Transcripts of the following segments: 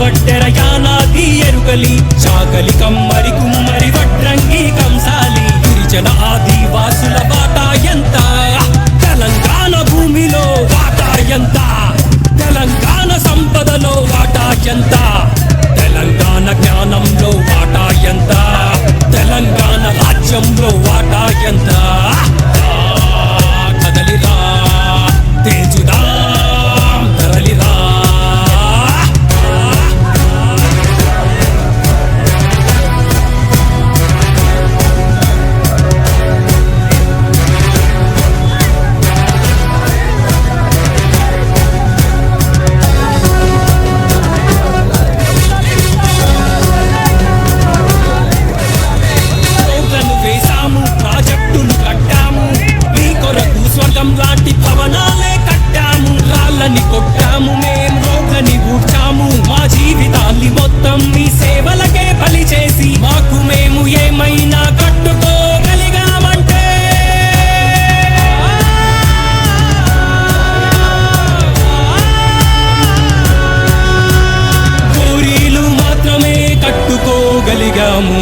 వడ్డెర యానాది ఎరుగలి చాకలి కమ్మరి కుమ్మరి వడ్రంగి కంసాలి. గిరిజన ఆదివాసుల బాట ఎంత? తెలంగాణ భూమిలో వాటా ఎంత? తెలంగాణ సంపదలో వాటా ఎంత? రోగాన్ని కొట్టాము మేం రోగని ఊటాము మా జీవితాన్ని మొత్తం మీ సేవలకే బలి చేసి మాకు మేము ఏమైనా కట్టుకోగలిగామంటే. కోరీలు మాత్రమే కట్టుకోగలిగాము.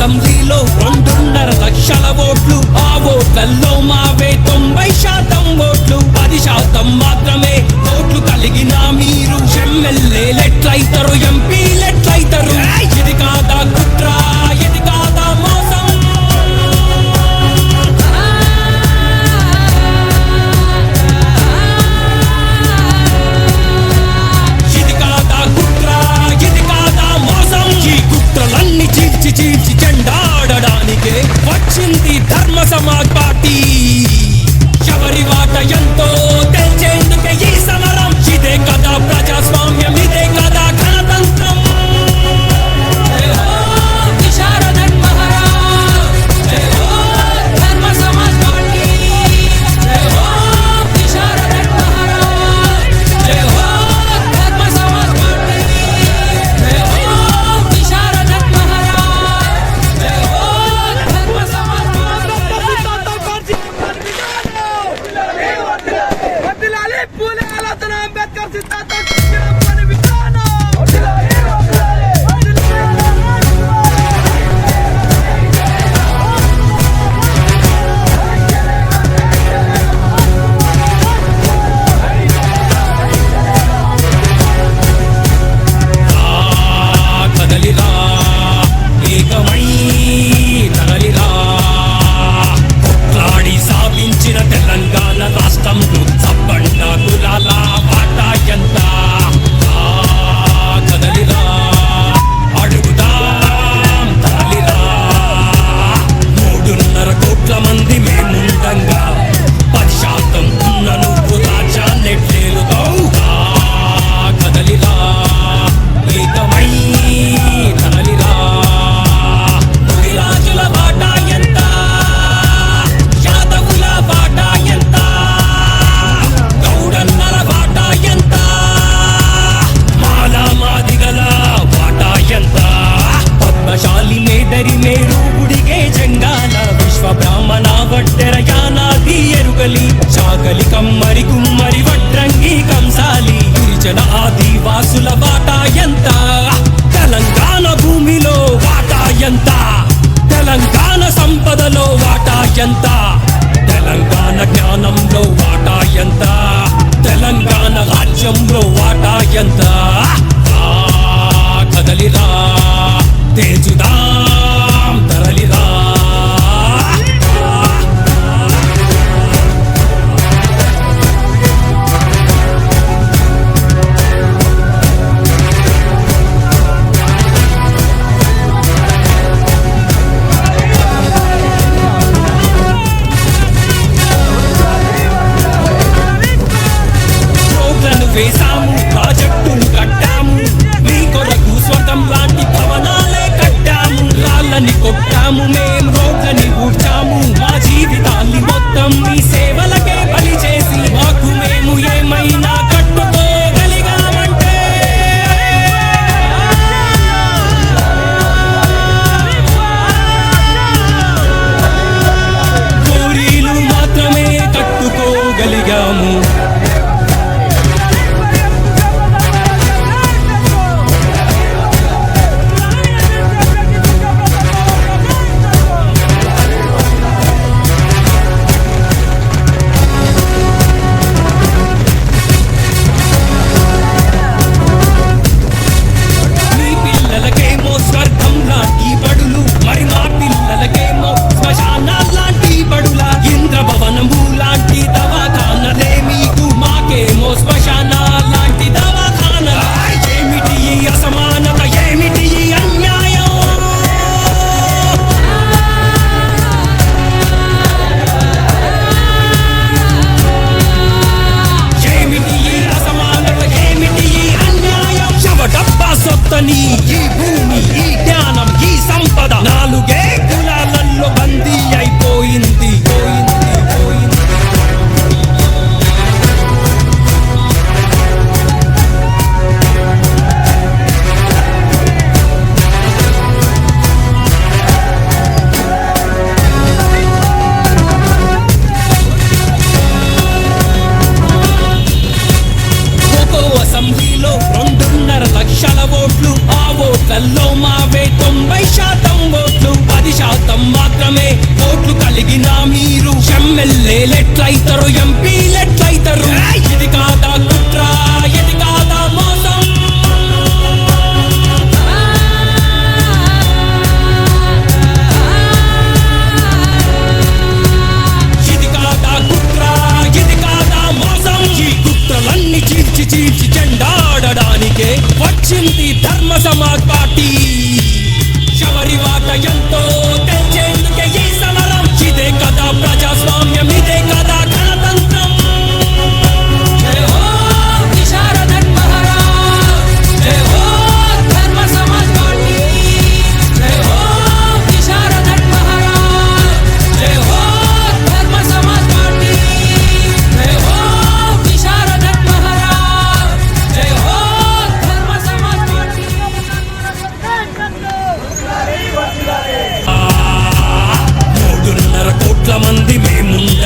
అసెంబ్లీలో రెండున్నర లక్షల ఓట్లు. ఆ ఓట్లలో మావే తొంభై శాతం ఓట్లు. పది శాతం మాత్రమే ఓట్లు కలిగిన మీరు ఎమ్మెల్యేలు ఎట్లయితారు ఎంపీలు ఎట్లయితారు కమ్మరి కుమ్మరి వడ్రంగి కంసాలి. గిరిజన ఆదివాసుల వాటా ఎంత? తెలంగాణ భూమిలో వాటా ఎంత? తెలంగాణ సంపదలో వాటా ఎంత? తెలంగాణ జ్ఞానంలో వాటా ఎంత? తెలంగాణ రాజ్యంలో వాటా ఎంత? ఓట్లు కలిగిన మీరు. ఎమ్మెల్యేలెట్లయితారు ఎంపీలెట్లయితారు ఇది కాదా కుట్ర ఇది కాదా మోసం? ఇది కాదా కుట్ర ఇది కాదా మోసం? ఈ కుట్రలన్నీ చీల్చి చీల్చి చెండాడడానికే వచ్చింది ధర్మ సమాజ్ పార్టీ.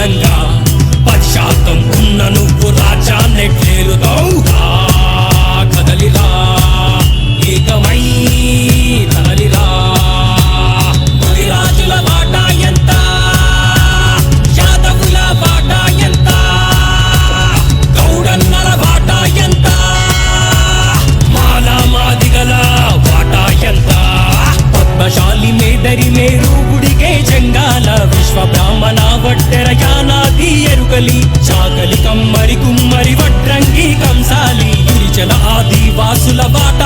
and కోకలి చాకలి కమ్మరి కుమ్మరి వడ్రంగి కంసాలి. గిరిజన ఆదివాసుల బాట